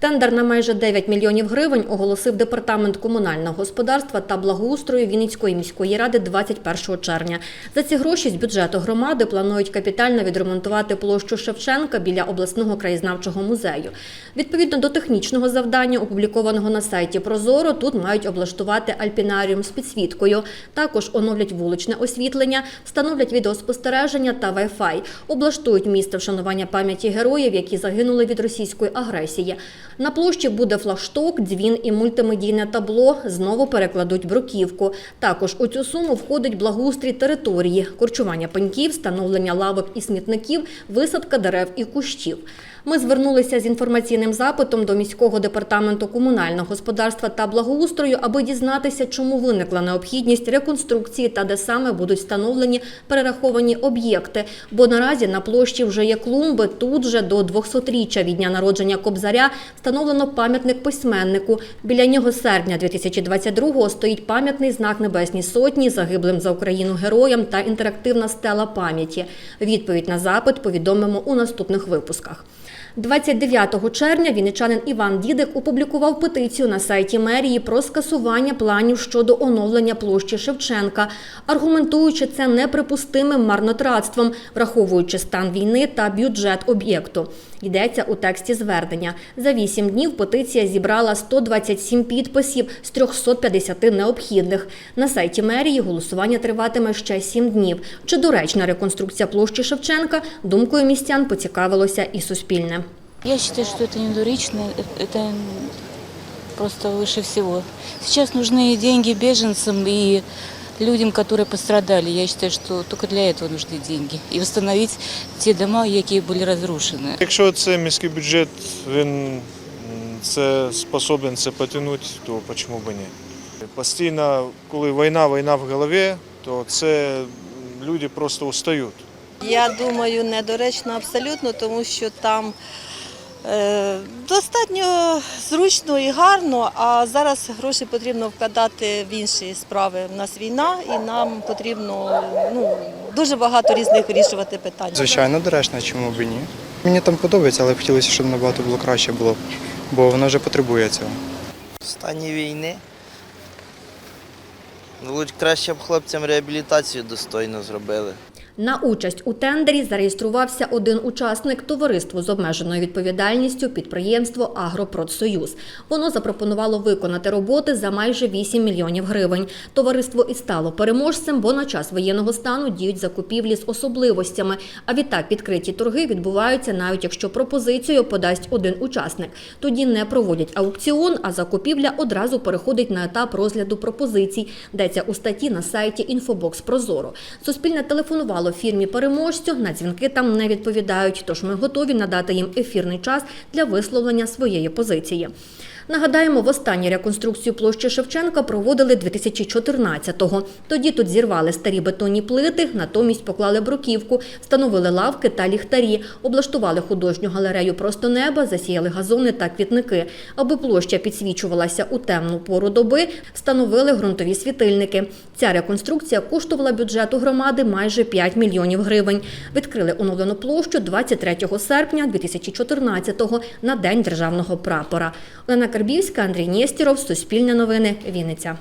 Тендер на майже 9 мільйонів гривень оголосив департамент комунального господарства та благоустрою Вінницької міської ради 21 червня. За ці гроші з бюджету громади планують капітально відремонтувати площу Шевченка біля обласного краєзнавчого музею. Відповідно до технічного завдання, опублікованого на сайті Прозоро, тут мають облаштувати альпінаріум з підсвіткою. Також оновлять вуличне освітлення, встановлять відеоспостереження та Wi-Fi. облаштують місце вшанування пам'яті героїв, які загинули від російської агресії. На площі буде флагшток, дзвін і мультимедійне табло. Знову перекладуть бруківку. Також у цю суму входить благоустрій території, корчування пеньків, встановлення лавок і смітників, висадка дерев і кущів. Ми звернулися з інформаційним запитом до міського департаменту комунального господарства та благоустрою, аби дізнатися, чому виникла необхідність реконструкції та де саме будуть встановлені перераховані об'єкти. Бо наразі на площі вже є клумби. Тут же до 200-річчя від дня народження Кобзаря встановлено пам'ятник письменнику. Біля нього серпня 2022-го стоїть пам'ятний знак Небесній Сотні загиблим за Україну героям та інтерактивна стела пам'яті. Відповідь на запит повідомимо у наступних випусках. 29 червня вінничанин Іван Дідик опублікував петицію на сайті мерії про скасування планів щодо оновлення площі Шевченка, аргументуючи це неприпустимим марнотратством, враховуючи стан війни та бюджет об'єкту. Йдеться у тексті звернення. За 8 днів петиція зібрала 127 підписів з 350 необхідних. На сайті мерії голосування триватиме ще 7 днів. Чи доречна реконструкція площі Шевченка? Думкою містян поцікавилося і Суспільне. Я считаю, что это недурично, э, это просто выше всего. Сейчас нужны деньги беженцам и людям, которые пострадали. Я считаю, что только для этого нужны деньги. И восстановить те дома, які були разрушены. Якщо це міський бюджет, він м, це способен це потягнути, то чому б ні? Постійно, коли війна, війна в голові, то це люди просто устають. Я думаю, недоречно абсолютно, тому що там е, достатньо зручно і гарно, а зараз гроші потрібно вкладати в інші справи. У нас війна і нам потрібно ну, дуже багато різних вирішувати питань. Звичайно, доречно, чому б і ні. Мені там подобається, але б хотілося, щоб набагато було краще було, бо воно вже потребує цього. В стані війни. Ну, лучше краще б хлопцям реабілітацію достойно зробили. На участь у тендері зареєструвався один учасник товариство з обмеженою відповідальністю підприємство Агропродсоюз. Воно запропонувало виконати роботи за майже 8 мільйонів гривень. Товариство і стало переможцем, бо на час воєнного стану діють закупівлі з особливостями. А відтак відкриті торги відбуваються навіть якщо пропозицію подасть один учасник. Тоді не проводять аукціон, а закупівля одразу переходить на етап розгляду пропозицій. Йдеться у статті на сайті Інфобокс Прозоро. Суспільне телефонувало фірмі переможцю. На дзвінки там не відповідають. Тож ми готові надати їм ефірний час для висловлення своєї позиції. Нагадаємо, востаннє реконструкцію площі Шевченка проводили 2014-го. Тоді тут зірвали старі бетонні плити, натомість поклали бруківку, встановили лавки та ліхтарі, облаштували художню галерею просто неба, засіяли газони та квітники. Аби площа підсвічувалася у темну пору доби, встановили ґрунтові світильники. Ця реконструкція коштувала бюджету громади майже 5 мільйонів гривень. Відкрили оновлену площу 23 серпня 2014-го на День державного прапора. Олена Карбівська, Андрій Нєстіров, Суспільне новини, Вінниця.